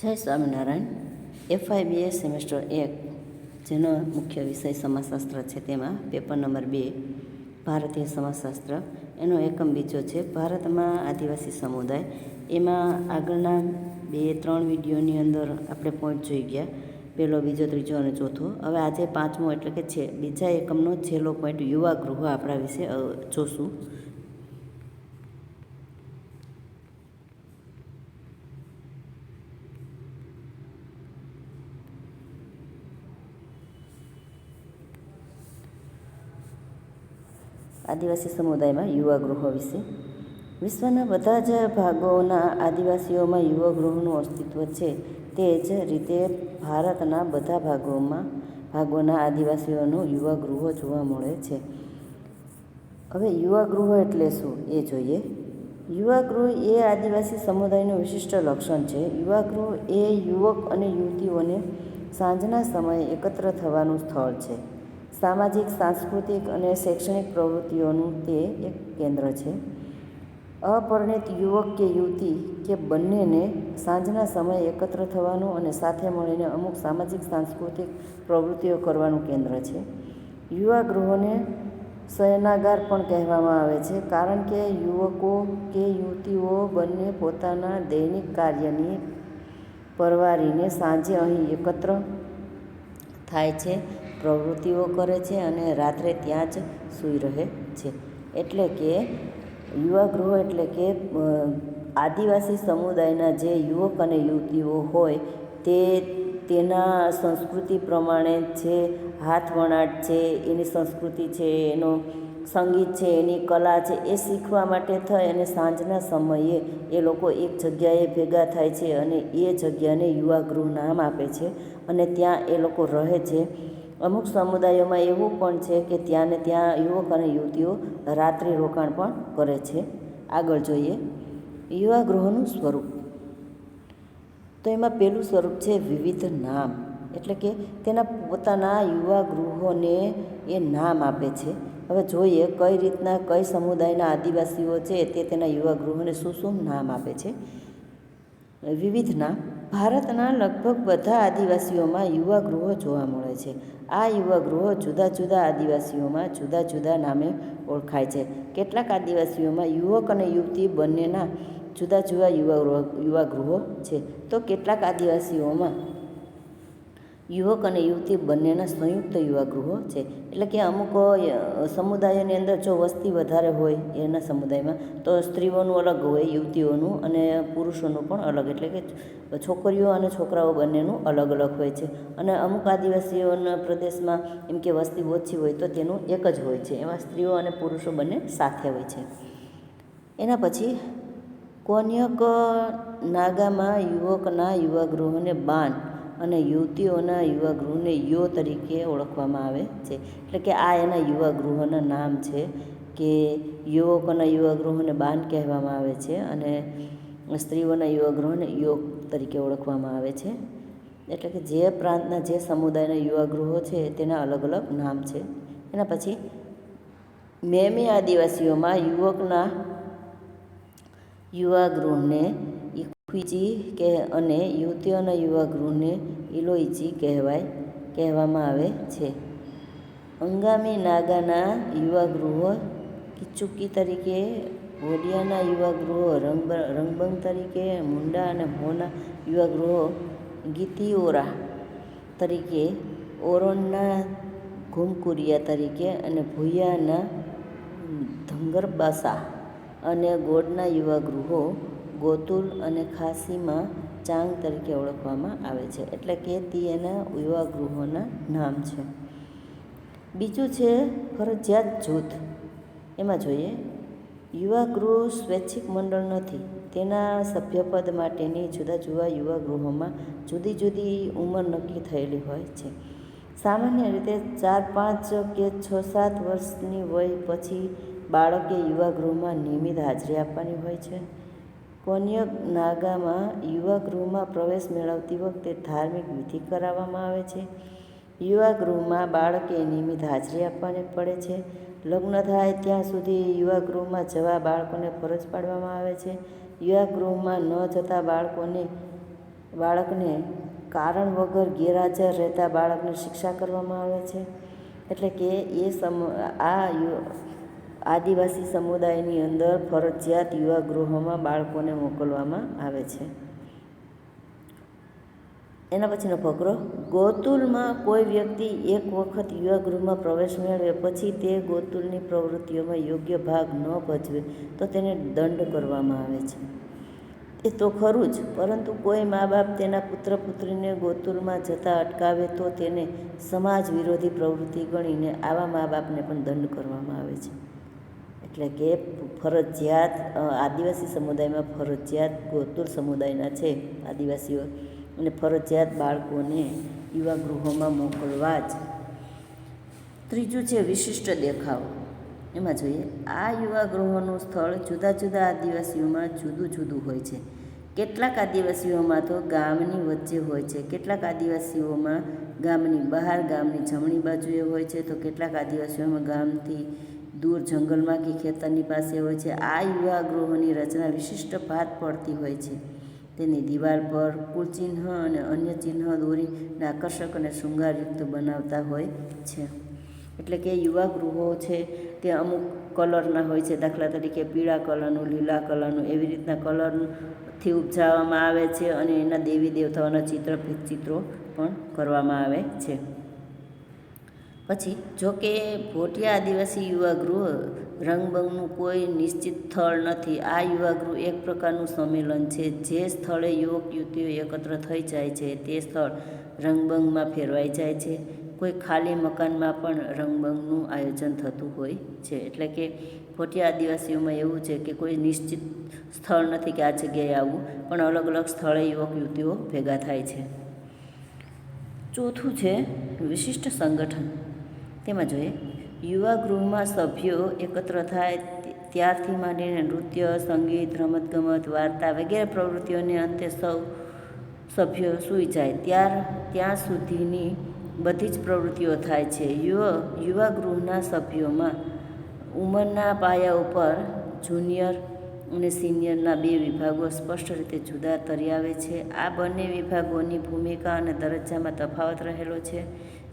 જય સ્વામિનારાયણ. એફઆઈબીએ સેમેસ્ટર એક, જેનો મુખ્ય વિષય સમાજશાસ્ત્ર છે તેમાં પેપર નંબર બે, ભારતીય સમાજશાસ્ત્ર. એનો એકમ બીજો છે, ભારતમાં આદિવાસી સમુદાય. એમાં આગળના બે, ત્રણ વિડીયોની અંદર આપણે પોઈન્ટ જોઈ ગયા. પહેલો બીજો, ત્રીજો અને ચોથો. હવે આજે પાંચમો એટલે કે છે, બીજા એકમનો છેલ્લો પોઈન્ટ યુવા ગૃહ આપણા વિશે જોશું. આદિવાસી સમુદાયમાં યુવા ગૃહો વિશે. વિશ્વના બધા જ ભાગોના આદિવાસીઓમાં યુવા ગૃહનું અસ્તિત્વ છે તે જ રીતે ભારતના બધા ભાગોમાં, ભાગોના આદિવાસીઓનું યુવા ગૃહો જોવા મળે છે. હવે યુવા ગૃહ એટલે શું એ જોઈએ? યુવા ગૃહ એ આદિવાસી સમુદાયનું વિશિષ્ટ લક્ષણ છે. યુવા ગૃહ એ યુવક અને યુવતીઓને સાંજના સમયે એકત્ર થવાનું સ્થળ છે. સામાજિક, સાંસ્કૃતિક અને શૈક્ષણિક પ્રવૃત્તિઓનું તે એક કેન્દ્ર છે. અપરિણિત યુવક કે યુવતી કે બંનેને સાંજના સમયે એકત્ર થવાનું અને સાથે મળીને અમુક સામાજિક, સાંસ્કૃતિક પ્રવૃત્તિઓ કરવાનું કેન્દ્ર છે. યુવા ગૃહોને શયનાગાર પણ કહેવામાં આવે છે, કારણ કે યુવકો કે યુવતીઓ બંને પોતાના દૈનિક કાર્યની પરવારીને સાંજે અહીં એકત્ર થાય છે. પ્રવૃત્તિઓ કરે છે અને રાત્રે ત્યાં જ સૂઈ રહે છે. એટલે કે યુવા ગૃહ એટલે કે આદિવાસી સમુદાયના જે યુવક અને યુવતીઓ હોય તે તેના સંસ્કૃતિ પ્રમાણે જે હાથ વણાટ છે, એની સંસ્કૃતિ છે, એનો સંગીત છે, એની કલા છે, એ શીખવા માટે થઈ અને સાંજના સમયે એ લોકો એક જગ્યાએ ભેગા થાય છે અને એ જગ્યાને યુવા ગૃહ નામ આપે છે અને ત્યાં એ લોકો રહે છે. અમુક સમુદાયોમાં એવું પણ છે કે ત્યાં ને ત્યાં યુવક અને યુવતીઓ રાત્રિ રોકાણ પણ કરે છે. આગળ જોઈએ. યુવા ગૃહોનું સ્વરૂપ. તો એમાં પહેલું સ્વરૂપ છે વિવિધ નામ. એટલે કે તેના પોતાના યુવા ગૃહોને એ નામ આપે છે. હવે જોઈએ કઈ રીતના કઈ સમુદાયના આદિવાસીઓ છે તે તેના યુવા ગૃહોને શું શું નામ આપે છે. વિવિધ નામ. ભારતના લગભગ બધા આદિવાસીઓમાં યુવા ગૃહો જોવા મળે છે. આ યુવા ગૃહો જુદા જુદા આદિવાસીઓમાં જુદા જુદા નામે ઓળખાય છે. કેટલાક આદિવાસીઓમાં યુવક અને યુવતી બંનેના જુદા જુદા યુવા યુવા ગૃહો છે. તો કેટલાક આદિવાસીઓમાં યુવક અને યુવતી બંનેના સંયુક્ત યુવા ગૃહો છે. એટલે કે અમુક સમુદાયોની અંદર જો વસ્તી વધારે હોય એના સમુદાયમાં, તો સ્ત્રીઓનું અલગ હોય, યુવતીઓનું અને પુરુષોનું પણ અલગ. એટલે કે છોકરીઓ અને છોકરાઓ બંનેનું અલગ અલગ હોય છે. અને અમુક આદિવાસીઓના પ્રદેશમાં એમ કે વસ્તી ઓછી હોય તો તેનું એક જ હોય છે. એમાં સ્ત્રીઓ અને પુરુષો બંને સાથે હોય છે. એના પછી કોન્યક નાગામાં યુવકના યુવા ગૃહોને બાન અને યુવતીઓના યુવા ગૃહને યો તરીકે ઓળખવામાં આવે છે. એટલે કે આ એના યુવા ગૃહોના નામ છે કે યુવકોના યુવા ગૃહોને બાન કહેવામાં આવે છે અને સ્ત્રીઓના યુવા ગૃહોને યોગ તરીકે ઓળખવામાં આવે છે. એટલે કે જે પ્રાંતના જે સમુદાયના યુવા ગૃહો છે તેના અલગ અલગ નામ છે. એના પછી મેમી આદિવાસીઓમાં યુવકના યુવા ગૃહને ઇક્વિજી કે અને યુવતીઓના યુવા ગૃહને ઇલોઈચી કહેવાય, કહેવામાં આવે છે. અંગામી નાગાના યુવા ગૃહો કિચુકી તરીકે, વોડિયાના યુવા ગૃહો રંગ, રંગબંગ તરીકે, મુંડા અને મોના યુવા ગૃહો ગીતીઓરા તરીકે, ઓરોનના ઘુમકુરિયા તરીકે અને ભૂયાના ધંગરબાસા અને ગોડના યુવા ગૃહો ગોતુલ અને ખાસીમાં ચાંગ તરીકે ઓળખવામાં આવે છે, એટલે કે તે એના યુવા ગૃહોના નામ છે. બીજું છે ફરજિયાત જૂથ. એમાં જોઈએ, યુવા ગૃહ સ્વૈચ્છિક મંડળ નથી. તેના સભ્યપદ માટેની જુદા જુદા યુવા ગૃહોમાં જુદી જુદી ઉંમર નક્કી થયેલી હોય છે. સામાન્ય રીતે ચાર, પાંચ કે છ, સાત વર્ષની વય પછી બાળકે યુવા ગૃહમાં નિયમિત હાજરી આપવાની હોય છે. કોન્યક નાગામાં યુવા ગૃહમાં પ્રવેશ મેળવતી વખતે ધાર્મિક વિધિ કરાવવામાં આવે છે. યુવા ગૃહમાં બાળકે નિયમિત હાજરી આપવાની પડે છે. લગ્ન થાય ત્યાં સુધી યુવા ગૃહમાં જવા બાળકોને ફરજ પાડવામાં આવે છે. યુવા ગૃહમાં ન જતા બાળકોને, બાળકને કારણ વગર ગેરહાજર રહેતા બાળકને શિક્ષા કરવામાં આવે છે. એટલે કે એ સમ, આ યુ આદિવાસી સમુદાયની અંદર ફરજિયાત યુવા ગૃહોમાં બાળકોને મોકલવામાં આવે છે. એના પછીનો ફકરો, ગોતુલમાં કોઈ વ્યક્તિ એક વખત યુવા ગૃહમાં પ્રવેશ મેળવે પછી તે ગોતુલની પ્રવૃત્તિઓમાં યોગ્ય ભાગ ન ભજવે તો તેને દંડ કરવામાં આવે છે. એ તો ખરું જ, પરંતુ કોઈ મા બાપ તેના પુત્ર પુત્રીને ગોતુલમાં જતા અટકાવે તો તેને સમાજ વિરોધી પ્રવૃત્તિ ગણીને આવા મા બાપને પણ દંડ કરવામાં આવે છે. એટલે કે ફરજિયાત આદિવાસી સમુદાયમાં ફરજિયાત ગોતુર સમુદાયના છે આદિવાસીઓ. અને ફરજિયાત બાળકોને યુવા ગૃહોમાં મોકલવા જ. ત્રીજું છે વિશિષ્ટ દેખાવ. એમાં જોઈએ, આ યુવા ગૃહોનું સ્થળ જુદા જુદા આદિવાસીઓમાં જુદું જુદું હોય છે. કેટલાક આદિવાસીઓમાં તો ગામની વચ્ચે હોય છે, કેટલાક આદિવાસીઓમાં ગામની બહાર, ગામની જમણી બાજુએ હોય છે, તો કેટલાક આદિવાસીઓમાં ગામથી દૂર જંગલમાં કે ખેતરની પાસે હોય છે, આ યુવા ગૃહોની રચના વિશિષ્ટ ભાત પડતી હોય છે. તેની દિવાલ પર કુળચિહ્ન અને અન્ય ચિહ્ન દોરીને આકર્ષક અને શૃંગારયુક્ત બનાવતા હોય છે. એટલે કે યુવા ગૃહો છે, તે અમુક કલરના હોય છે. દાખલા તરીકે પીળા કલરનું, લીલા કલરનું, એવી રીતના કલરથી ઉપજાવવામાં આવે છે અને એના દેવી દેવતાઓના ચિત્ર ચિત્રો પણ કરવામાં આવે છે. પછી જોકે ભોટિયા આદિવાસી યુવા ગૃહ રંગબંગનું કોઈ નિશ્ચિત સ્થળ નથી. આ યુવા ગૃહ એક પ્રકારનું સંમેલન છે. જે સ્થળે યુવક યુવતીઓ એકત્ર થઈ જાય છે. તે સ્થળ રંગબંગમાં ફેરવાઈ જાય છે. કોઈ ખાલી મકાનમાં પણ રંગબંગનું આયોજન થતું હોય છે. એટલે કે ભોટિયા આદિવાસીઓમાં એવું છે કે કોઈ નિશ્ચિત સ્થળ નથી કે આ જગ્યાએ આવવું, પણ અલગ અલગ સ્થળે યુવક યુવતીઓ ભેગા થાય છે. ચોથું છે વિશિષ્ટ સંગઠન. તેમાં જોઈએ, યુવા ગૃહમાં સભ્યો એકત્ર થાય ત્યારથી માંડીને નૃત્ય, સંગીત, રમતગમત, વાર્તા વગેરે પ્રવૃત્તિઓને અંતે સૌ સભ્યો સૂઈ જાય. ત્યાર, ત્યાં સુધીની બધી જ પ્રવૃત્તિઓ થાય છે. યુવા યુવા ગૃહના સભ્યોમાં ઉંમરના પાયા ઉપર જુનિયર અને સિનિયરના બે વિભાગો સ્પષ્ટ રીતે જુદા તરી આવે છે. આ બંને વિભાગોની ભૂમિકા અને દરજ્જામાં તફાવત રહેલો છે.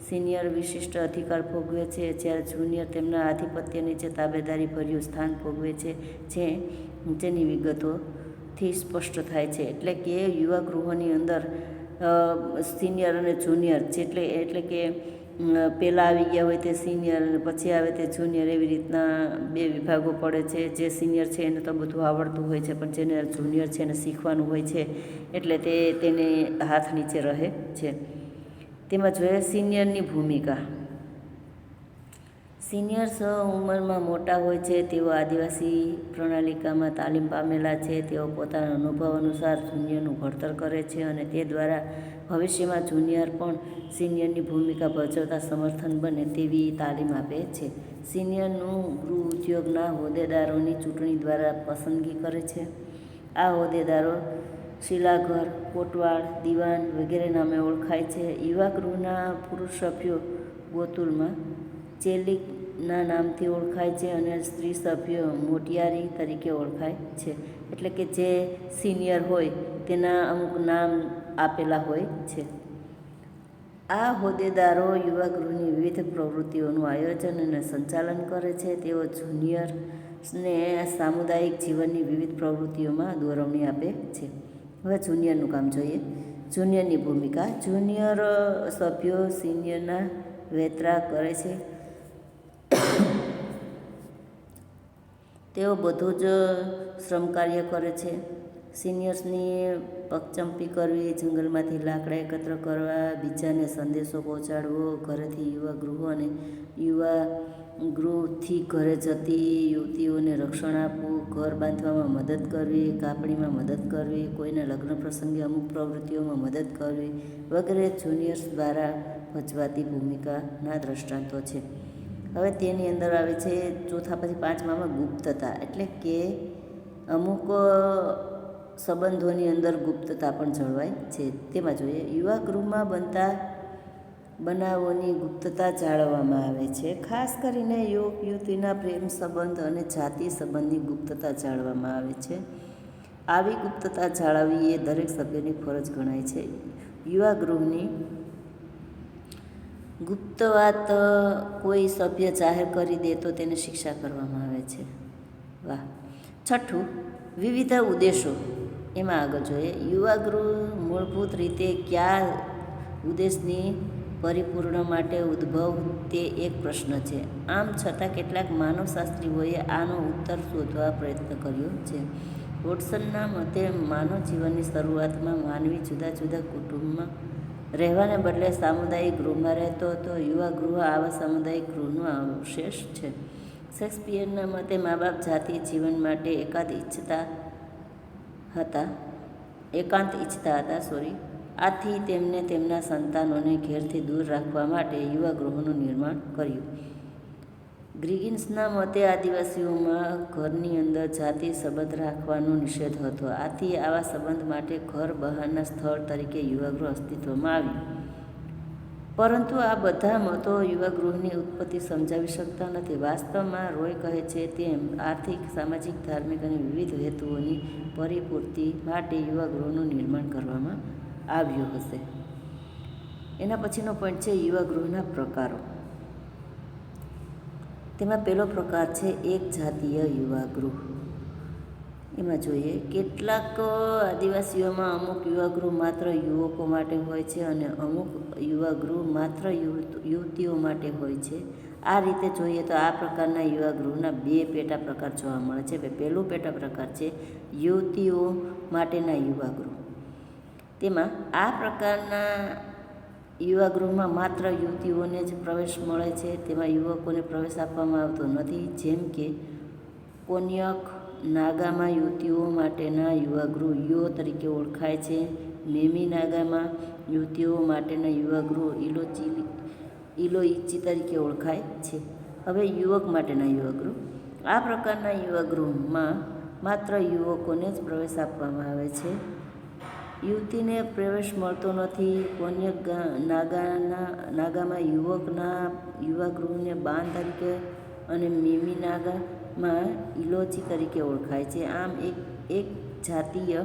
સિનિયર વિશિષ્ટ અધિકાર ભોગવે છે, જ્યારે જુનિયર તેમના આધિપત્ય નીચે તાબેદારી ભર્યું સ્થાન ભોગવે છે, જે નીચેની વિગતોથી સ્પષ્ટ થાય છે. એટલે કે યુવા ગૃહોની અંદર સિનિયર અને જુનિયર જેટલે, એટલે કે પહેલાં આવી ગયા હોય તે સિનિયર અને પછી આવે તે જુનિયર એવી રીતના બે વિભાગો પડે છે. જે સિનિયર છે એને તો બધું આવડતું હોય છે, પણ જેને જુનિયર છે એને શીખવાનું હોય છે, એટલે તે તેને હાથ નીચે રહે છે. તેમાં જોઈએ સિનિયરની ભૂમિકા. સિનિયર્સ ઉંમરમાં મોટા હોય છે, તેઓ આદિવાસી પ્રણાલિકામાં તાલીમ પામેલા છે, તેઓ પોતાના અનુભવ અનુસાર જુનિયરનું ઘડતર કરે છે અને તે દ્વારા ભવિષ્યમાં જુનિયર પણ સિનિયરની ભૂમિકા ભજવતા સમર્થન બને તેવી તાલીમ આપે છે. સિનિયરનું ગૃહ ઉદ્યોગના હોદ્દેદારોની ચૂંટણી દ્વારા પસંદગી કરે છે. આ હોદ્દેદારો શિલાઘર, કોટવાળ, દિવાન વગેરે નામે ઓળખાય છે. યુવા ગૃહના પુરુષ સભ્યો ગોતુલમાં ચેલિકના નામથી ઓળખાય છે અને સ્ત્રી સભ્યો મોટિયારી તરીકે ઓળખાય છે. એટલે કે જે સિનિયર હોય તેના અમુક નામ આપેલા હોય છે. આ હોદ્દેદારો યુવા ગૃહની વિવિધ પ્રવૃત્તિઓનું આયોજન અને સંચાલન કરે છે. તેઓ જુનિયર્સને સામુદાયિક જીવનની વિવિધ પ્રવૃત્તિઓમાં દોરવણી આપે છે. હવે જુનિયરનું કામ જોઈએ જુનિયરની ભૂમિકા જુનિયર સભ્યો સિનિયરના વેતરા કરે છે તેઓ બધું જ શ્રમ કાર્ય કરે છે સિનિયર્સની પગચંપી કરવી, જંગલમાંથી લાકડા એકત્ર કરવા, બીજાને સંદેશો પહોંચાડવો, ઘરેથી યુવા ગૃહો અને યુવા ગૃહથી ઘરે જતી યુવતીઓને રક્ષણ આપવું, ઘર બાંધવામાં મદદ કરવી, કાપણીમાં મદદ કરવી, કોઈને લગ્ન પ્રસંગે અમુક પ્રવૃત્તિઓમાં મદદ કરવી વગેરે જુનિયર્સ દ્વારા ભજવાતી ભૂમિકાના દ્રષ્ટાંતો છે. હવે તેની અંદર આવે છે, ચોથા પછી પાંચમામાં ગુપ્તતા, એટલે કે અમુક સંબંધોની અંદર ગુપ્તતા પણ જળવાય છે. તેમાં જોઈએ, યુવા ગૃહમાં બનતા બનાવોની ગુપ્તતા જાળવવામાં આવે છે. ખાસ કરીને યુવક, યુવતીના પ્રેમ સંબંધ અને જાતિ સંબંધની ગુપ્તતા જાળવવામાં આવે છે. આવી ગુપ્તતા જાળવવી એ દરેક સભ્યની ફરજ ગણાય છે. યુવા ગૃહની ગુપ્ત વાત કોઈ સભ્ય જાહેર કરી દે તો તેને શિક્ષા કરવામાં આવે છે. વાહ. છઠ્ઠું, વિવિધ ઉદ્દેશો. એમાં આગળ જોઈએ. યુવા ગૃહ મૂળભૂત રીતે કયા ઉદ્દેશની પરિપૂર્ણ માટે ઉદ્ભવ તે એક પ્રશ્ન છે. આમ છતાં કેટલાક માનવશાસ્ત્રીઓએ આનો ઉત્તર શોધવા પ્રયત્ન કર્યો છે. વોટસનના મતે માનવ જીવનની શરૂઆતમાં માનવી જુદા જુદા કુટુંબમાં રહેવાને બદલે સામુદાયિક ગૃહમાં રહેતો હતો. યુવા ગૃહ આવા સામુદાયિક ગૃહનું અવશેષ છે. શેક્સપિયરના મતે મા બાપ જાતિ જીવન માટે એકાદ ઈચ્છતા હતા. એકાંત ઈચ્છતા હતા, સોરી. આથી તેમને તેમના સંતાનોને ઘેરથી દૂર રાખવા માટે યુવા ગૃહોનું નિર્માણ કર્યું. ગ્રીગિન્સના મતે આદિવાસીઓમાં ઘરની અંદર જાતિ સંબંધ રાખવાનો નિષેધ હતો. આથી આવા સંબંધ માટે ઘર બહારના સ્થળ તરીકે યુવાગૃહ અસ્તિત્વમાં આવ્યું. પરંતુ આ બધા મતો યુવા ગૃહની ઉત્પત્તિ સમજાવી શકતા નથી. વાસ્તવમાં રોય કહે છે તેમ આર્થિક, સામાજિક, ધાર્મિક અને વિવિધ હેતુઓની પરિપૂર્તિ માટે યુવા ગૃહનું નિર્માણ કરવામાં આવ્યું હશે. એના પછીનો પોઈન્ટ છે યુવા ગૃહના પ્રકારો. તેમાં પહેલો પ્રકાર છે એક જાતીય યુવા ગૃહ. એમાં જોઈએ, કેટલાક આદિવાસીઓમાં અમુક યુવા ગૃહ માત્ર યુવકો માટે હોય છે અને અમુક યુવા ગૃહ માત્ર યુવતીઓ માટે હોય છે. આ રીતે જોઈએ તો આ પ્રકારના યુવા ગૃહના બે પેટા પ્રકાર જોવા મળે છે. પહેલું પેટા પ્રકાર છે યુવતીઓ માટેના યુવા ગૃહ તેમાં આ પ્રકારના યુવા ગૃહમાં માત્ર યુવતીઓને જ પ્રવેશ મળે છે. તેમાં યુવકોને પ્રવેશ આપવામાં આવતો નથી. જેમ કે કોન્યક નાગામાં યુવતીઓ માટેના યુવા ગૃહ યુઓ તરીકે ઓળખાય છે. મેમી નાગામાં યુવતીઓ માટેના યુવા ગૃહ ઇલોચી ઇલોઇચી તરીકે ઓળખાય છે. હવે યુવક માટેના યુવા ગૃહ આ પ્રકારના યુવા ગૃહમાં માત્ર યુવકોને જ પ્રવેશ આપવામાં આવે છે. યુવતીને પ્રવેશ મળતો નથી. કોન્ય નાગાના, નાગામાં યુવકના યુવા ગૃહને બાન તરીકે અને મિમી નાગામાં ઇલોચી તરીકે ઓળખાય છે. આમ એક એક જાતીય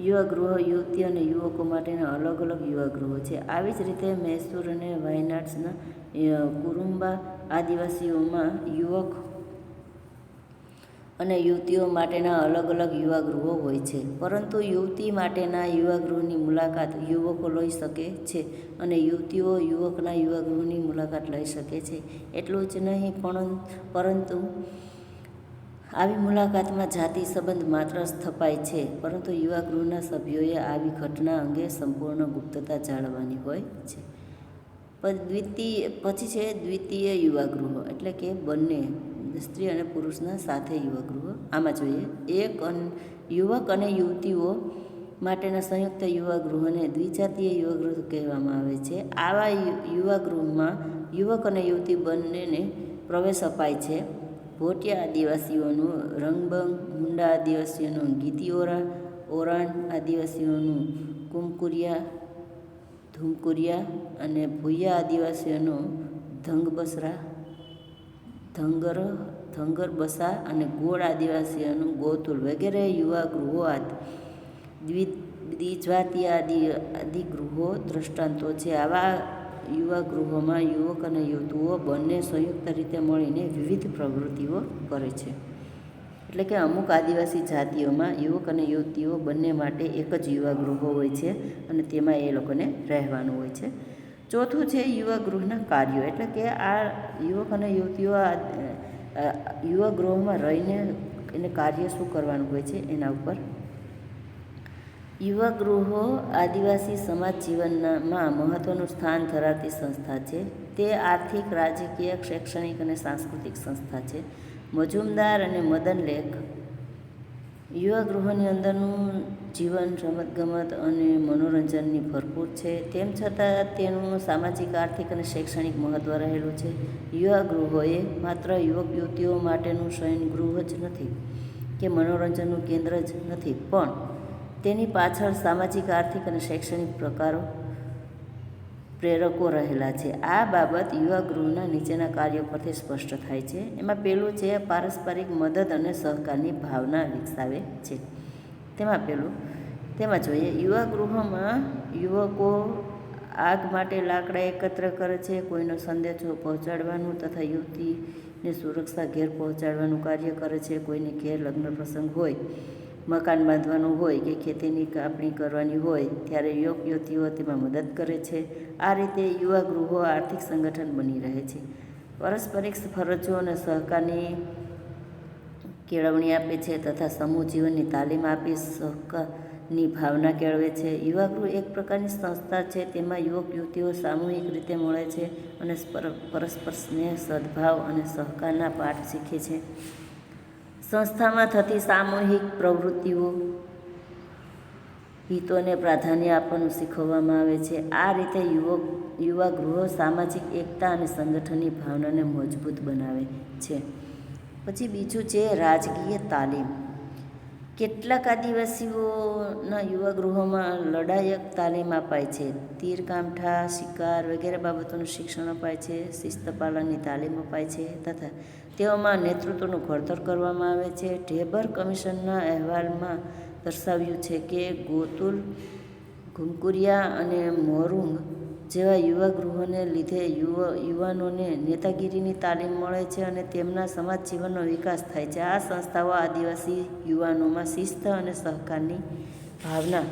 યુવા ગૃહ યુવતી અને યુવકો માટેના અલગ અલગ યુવા ગૃહો છે. આવી જ રીતે મૈસૂર અને વાયનાડ્સના કુરુંબા આદિવાસીઓમાં યુવક અને યુવતીઓ માટેના અલગ અલગ યુવા ગૃહો હોય છે. પરંતુ યુવતી માટેના યુવા ગૃહની મુલાકાત યુવકો લઈ શકે છે અને યુવતીઓ યુવકના યુવા ગૃહની મુલાકાત લઈ શકે છે. એટલું જ નહીં, પણ, પરંતુ આવી મુલાકાતમાં જાતિ સંબંધ માત્ર સ્થપાય છે, પરંતુ યુવા ગૃહના સભ્યોએ આવી ઘટના અંગે સંપૂર્ણ ગુપ્તતા જાળવવાની હોય છે. દ્વિતીય, પછી છે દ્વિતીય યુવા ગૃહો, એટલે કે બંને, સ્ત્રી અને પુરુષના સાથે યુવા ગૃહ. આમાં જોઈએ, એક યુવક અને યુવતીઓ માટેના સંયુક્ત યુવા ગૃહોને દ્વિજાતીય યુવા ગૃહ કહેવામાં આવે છે. આવા યુવા ગૃહમાં યુવક અને યુવતી બંનેને પ્રવેશ અપાય છે. ભોટિયા આદિવાસીઓનું રંગબંગ, મુંડા આદિવાસીઓનું ગીતીઓરા ઓરાણ આદિવાસીઓનું કુમકુરિયા, ધુમકુરિયા અને ભૂયા આદિવાસીઓનું ધંગબસરા, ધંગર, ધંગરબસા અને ગોળ આદિવાસીઓનું ગોતુલ વગેરે યુવા ગૃહો દ્વિ દ્વિજાતીય આદિ આદિ ગૃહો દ્રષ્ટાંતો છે. આવા યુવા ગૃહોમાં યુવક અને યુવતીઓ બંને સંયુક્ત રીતે મળીને વિવિધ પ્રવૃત્તિઓ કરે છે. એટલે કે અમુક આદિવાસી જાતિઓમાં યુવક અને યુવતીઓ બંને માટે એક જ યુવા ગૃહો હોય છે અને તેમાં એ લોકોને રહેવાનું હોય છે. ચોથું છે યુવા ગૃહના કાર્યો. એટલે કે આ યુવક અને યુવતીઓ યુવા ગૃહોમાં રહીને એને કાર્ય શું કરવાનું હોય છે એના ઉપર યુવા આદિવાસી સમાજ જીવનમાં મહત્ત્વનું સ્થાન ધરાવતી સંસ્થા છે. તે આર્થિક, રાજકીય, શૈક્ષણિક અને સાંસ્કૃતિક સંસ્થા છે. મજુમદાર અને મદન લેખ યુવા ગૃહોની અંદરનું જીવન રમતગમત અને મનોરંજનની ભરપૂર છે. તેમ છતાં તેનું સામાજિક, આર્થિક અને શૈક્ષણિક મહત્ત્વ રહેલું છે. યુવા ગૃહોએ માત્ર યુવક યુવતીઓ માટેનું શયન ગૃહ જ નથી કે મનોરંજનનું કેન્દ્ર જ નથી, પણ તેની પાછળ સામાજિક, આર્થિક અને શૈક્ષણિક પ્રકારો પ્રેરકો રહેલા છે. આ બાબત યુવા ગૃહના નીચેના કાર્યો પરથી સ્પષ્ટ થાય છે. એમાં પહેલું છે, પારસ્પરિક મદદ અને સહકારની ભાવના વિકસાવે છે. તેમાં પેલું તેમાં જોઈએ, યુવા ગૃહોમાં યુવકો આગ માટે લાકડા એકત્ર કરે છે, કોઈનો સંદેશો પહોંચાડવાનું તથા યુવતીને સુરક્ષા ઘેર પહોંચાડવાનું કાર્ય કરે છે, કોઈને ઘેર લગ્ન પ્રસંગ હોય મકાન બાંધવાનું હોય કે ખેતીની કાપણી કરવાની હોય ત્યારે યુવક, યુવતીઓ તેમાં મદદ કરે છે. આ રીતે યુવા ગૃહો આર્થિક સંગઠન બની રહે છે. પારસ્પરિક ફરજો અને સહકારની કેળવણી આપે છે તથા સમૂહ જીવનની તાલીમ આપી સહકારની ભાવના કેળવે છે. યુવા ગૃહ એક પ્રકારની સંસ્થા છે તેમાં યુવક, યુવતીઓ સામૂહિક રીતે મળે છે અને પરસ્પર સ્નેહ, સદભાવ અને સહકારના પાઠ શીખે છે. સંસ્થામાં થતી સામૂહિક પ્રવૃત્તિઓ, હિતોને પ્રાધાન્ય આપવાનું શીખવવામાં આવે છે. આ રીતે યુવક, યુવા ગૃહો સામાજિક એકતા અને સંગઠનની ભાવનાને મજબૂત બનાવે છે. પછી બીજું છે રાજકીય તાલીમ. કેટલાક આદિવાસીઓના યુવા ગૃહોમાં લડાયક તાલીમ અપાય છે. તીરકામઠા, શિકાર વગેરે બાબતોનું શિક્ષણ અપાય છે. શિસ્ત પાલનની તાલીમ અપાય છે તથા તેઓમાં નેતૃત્વનું ઘડતર કરવામાં આવે છે. ઢેબર કમિશનના અહેવાલમાં દર્શાવ્યું છે કે ગોતુલ, ઘુમકુરિયા અને મોરુંગ જેવા યુવા ગૃહોને લીધે યુવા, યુવાનોને નેતાગીરીની તાલીમ મળે છે અને તેમના સમાજ જીવનનો વિકાસ થાય છે. આ સંસ્થાઓ આદિવાસી યુવાનોમાં શિસ્ત અને સહકારની ભાવના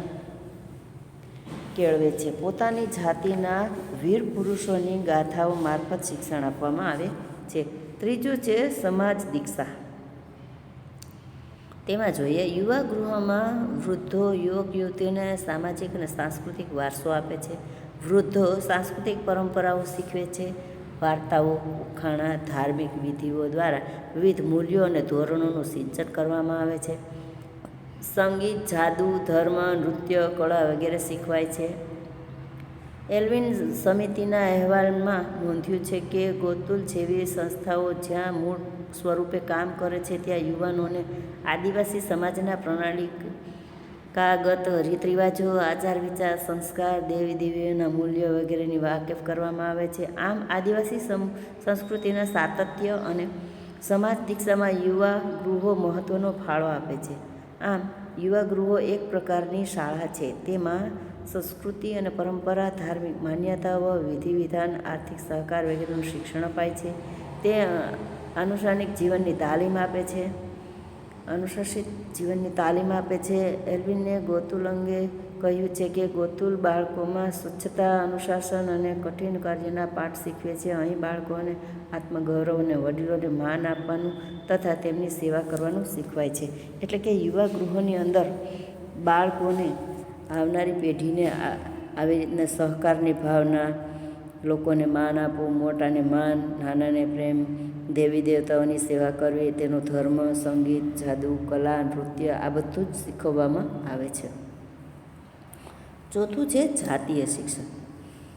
કેળવે છે. પોતાની જાતિના વીર પુરુષોની ગાથાઓ મારફત શિક્ષણ આપવામાં આવે છે. ત્રીજું છે સમાજ દીક્ષા. તેમાં જોઈએ, યુવા ગૃહોમાં વૃદ્ધો યુવક યુવતીઓને સામાજિક અને સાંસ્કૃતિક વારસો આપે છે. વૃદ્ધો સાંસ્કૃતિક પરંપરાઓ શીખવે છે. વાર્તાઓ, ઉખાણા, ધાર્મિક વિધિઓ દ્વારા વિવિધ મૂલ્યો અને ધોરણોનું સિંચન કરવામાં આવે છે. સંગીત, જાદુ, ધર્મ, નૃત્ય, કળા વગેરે શીખવાય છે. એલ્વિન સમિતિના અહેવાલમાં નોંધ્યું છે કે ગોતુલ જેવી સંસ્થાઓ જ્યાં મૂળ સ્વરૂપે કામ કરે છે, ત્યાં યુવાનોને આદિવાસી સમાજના પ્રણાલી કાગત રીત રિવાજો આચાર વિચાર સંસ્કાર દેવી દેવીઓના મૂલ્યો વગેરેની વાકેફ કરવામાં આવે છે. આમ, આદિવાસી સંસ્કૃતિના સાતત્ય અને સમાજ દીક્ષામાં યુવા ગૃહો મહત્ત્વનો ફાળો આપે છે. આમ, યુવા ગૃહો એક પ્રકારની શાળા છે. તેમાં સંસ્કૃતિ અને પરંપરા, ધાર્મિક માન્યતાઓ વિધિ વિધાન આર્થિક સહકાર વગેરેનું શિક્ષણ અપાય છે. તે આનુષાનિક જીવનની તાલીમ આપે છે. અનુશાસિત જીવનની તાલીમ આપે છે. એલ્વિને ગોતુલ અંગે કહ્યું છે કે ગોતુલ બાળકોમાં સ્વચ્છતા, અનુશાસન અને કઠિન કાર્યના પાઠ શીખવે છે. અહીં બાળકોને આત્મગૌરવ અને વડીલોને માન આપવાનું તથા તેમની સેવા કરવાનું શીખવાય છે. એટલે કે યુવા ગૃહોની અંદર બાળકોને આવનારી પેઢીને આવી રીતના સહકારની ભાવના, લોકોને માન આપવું, મોટાને માન, નાનાને પ્રેમ, દેવી દેવતાઓની સેવા કરવી, તેનો ધર્મ, સંગીત, જાદુ, કલા, નૃત્ય, આ બધું જ શીખવવામાં આવે છે. ચોથું છે જાતીય શિક્ષણ.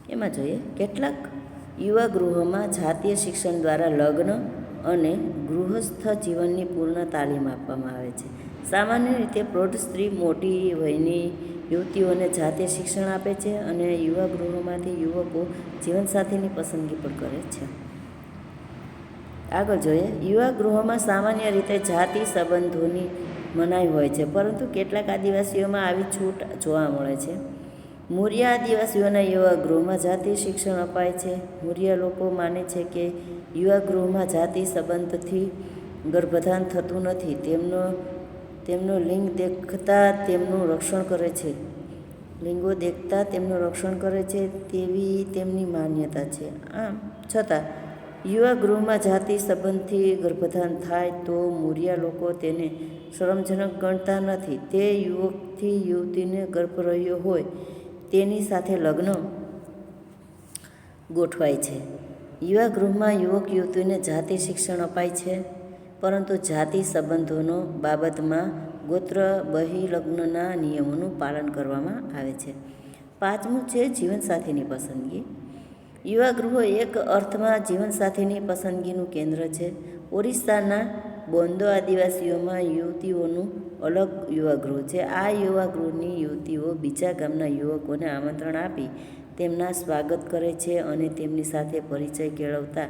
એમાં જોઈએ, કેટલાક યુવા ગૃહોમાં જાતીય શિક્ષણ દ્વારા લગ્ન અને ગૃહસ્થ જીવનની પૂર્ણ તાલીમ આપવામાં આવે છે. સામાન્ય રીતે પ્રૌઢ સ્ત્રી, મોટી વયની યુવતીઓને જાતે શિક્ષણ આપે છે અને યુવા ગૃહોમાંથી યુવકો જીવનસાથીની પસંદગી પણ કરે છે. આગળ જોઈએ, યુવા ગૃહોમાં સામાન્ય રીતે જાતિ સંબંધોની મનાઈ હોય છે, પરંતુ કેટલાક આદિવાસીઓમાં આવી છૂટ જોવા મળે છે. મૂર્યા આદિવાસીઓના યુવા ગૃહમાં જાતિ શિક્ષણ અપાય છે. મૂર્યા લોકો માને છે કે યુવા ગૃહમાં જાતિ સંબંધથી ગર્ભધાન થતું નથી. તેમનો તેમનો લિંગ દેખતા તેમનું રક્ષણ કરે છે. લિંગો દેખતા તેમનું રક્ષણ કરે છે તેવી તેમની માન્યતા છે. આમ છતાં, યુવા ગૃહમાં જાતિ સંબંધથી ગર્ભધાન થાય તો મૂર્યા લોકો તેને શરમજનક ગણતા નથી. તે યુવકથી યુવતીને ગર્ભ રહ્યો હોય તેની સાથે લગ્ન ગોઠવાય છે. યુવા ગૃહમાં યુવક યુવતીને જાતિ શિક્ષણ અપાય છે. પરંતુ જાતિ સંબંધોનો બાબતમાં ગોત્ર બહિલગ્નના નિયમોનું પાલન કરવામાં આવે છે. પાંચમું છે જીવનસાથીની પસંદગી. યુવા ગૃહો એક અર્થમાં જીવનસાથીની પસંદગીનું કેન્દ્ર છે. ઓરિસ્સાના બોન્દો આદિવાસીઓમાં યુવતીઓનું અલગ યુવા ગૃહ છે. આ યુવા ગૃહની યુવતીઓ બીજા ગામના યુવકોને આમંત્રણ આપી તેમના સ્વાગત કરે છે અને તેમની સાથે પરિચય કેળવતા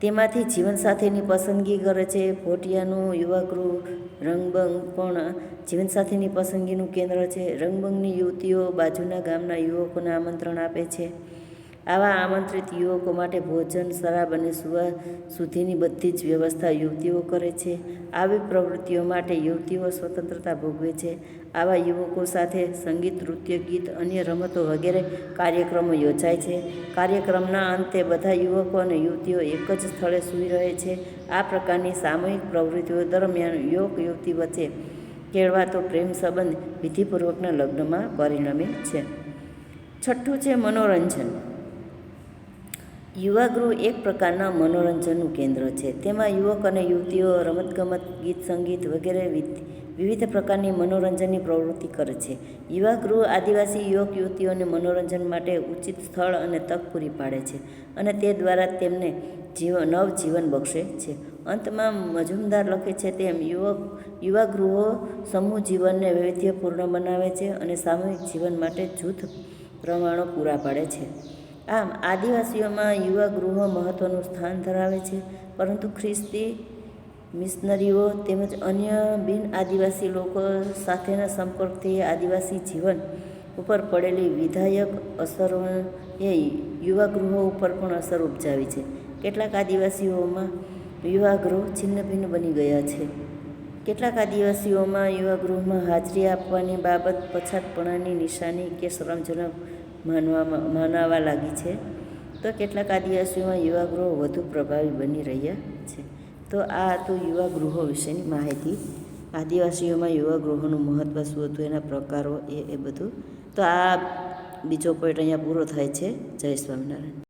તેમાંથી જીવનસાથીની પસંદગી કરે છે. ભોટિયાનું યુવાગૃહ રંગબંગ પણ જીવનસાથીની પસંદગીનું કેન્દ્ર છે. રંગબંગની યુવતીઓ બાજુના ગામના યુવકોને આમંત્રણ આપે છે. આવા આમંત્રિત યુવકો માટે ભોજન, શરાબ અને સુવા સુધીની બધી જ વ્યવસ્થા યુવતીઓ કરે છે. આવી પ્રવૃત્તિઓ માટે યુવતીઓ સ્વતંત્રતા ભોગવે છે. આવા યુવકો સાથે સંગીત, નૃત્ય, ગીત, અન્ય રમતો વગેરે કાર્યક્રમો યોજાય છે. કાર્યક્રમના અંતે બધા યુવકો અને યુવતીઓ એક જ સ્થળે સૂઈ રહે છે. આ પ્રકારની સામૂહિક પ્રવૃત્તિઓ દરમિયાન યુવક યુવતી વચ્ચે કેળવાતો પ્રેમ સંબંધ વિધિપૂર્વકના લગ્નમાં પરિણમે છે. છઠ્ઠું છે મનોરંજન. યુવાગૃહ એક પ્રકારના મનોરંજનનું કેન્દ્ર છે. તેમાં યુવક અને યુવતીઓ રમતગમત, ગીત, સંગીત વગેરે વિવિધ પ્રકારની મનોરંજનની પ્રવૃત્તિ કરે છે. યુવાગૃહ આદિવાસી યુવક, યુવતીઓને મનોરંજન માટે ઉચિત સ્થળ અને તક પૂરી પાડે છે અને તે દ્વારા તેમને જીવન નવજીવન બક્ષે છે. અંતમાં મજુમદાર લખે છે તેમ યુવક, યુવાગૃહો સમૂહ જીવનને વૈવિધ્યપૂર્ણ બનાવે છે અને સામૂહિક જીવન માટે જૂથ પ્રમાણો પૂરા પાડે છે. આમ, આદિવાસીઓમાં યુવા ગૃહો મહત્ત્વનું સ્થાન ધરાવે છે, પરંતુ ખ્રિસ્તી મિશનરીઓ તેમજ અન્ય બિન આદિવાસી લોકો સાથેના સંપર્કથી આદિવાસી જીવન ઉપર પડેલી વિધાયક અસરોએ યુવા ગૃહો ઉપર પણ અસર ઉપજાવી છે. કેટલાક આદિવાસીઓમાં યુવા ગૃહ છિન્નભિન્ન બની ગયા છે. કેટલાક આદિવાસીઓમાં યુવા ગૃહમાં હાજરી આપવાની બાબત પછાતપણાની નિશાની કે શરમજનક માનવામાં, માનવા લાગી છે. તો કેટલાક આદિવાસીઓમાં યુવા ગૃહો વધુ પ્રભાવી બની રહ્યા છે. તો આ હતું યુવા ગૃહો વિશેની માહિતી. આદિવાસીઓમાં યુવા ગૃહોનું મહત્ત્વ શું હતું, એના પ્રકારો, એ એ બધું. તો આ બીજો પોઈન્ટ અહીંયા પૂરો થાય છે. જય સ્વામિનારાયણ.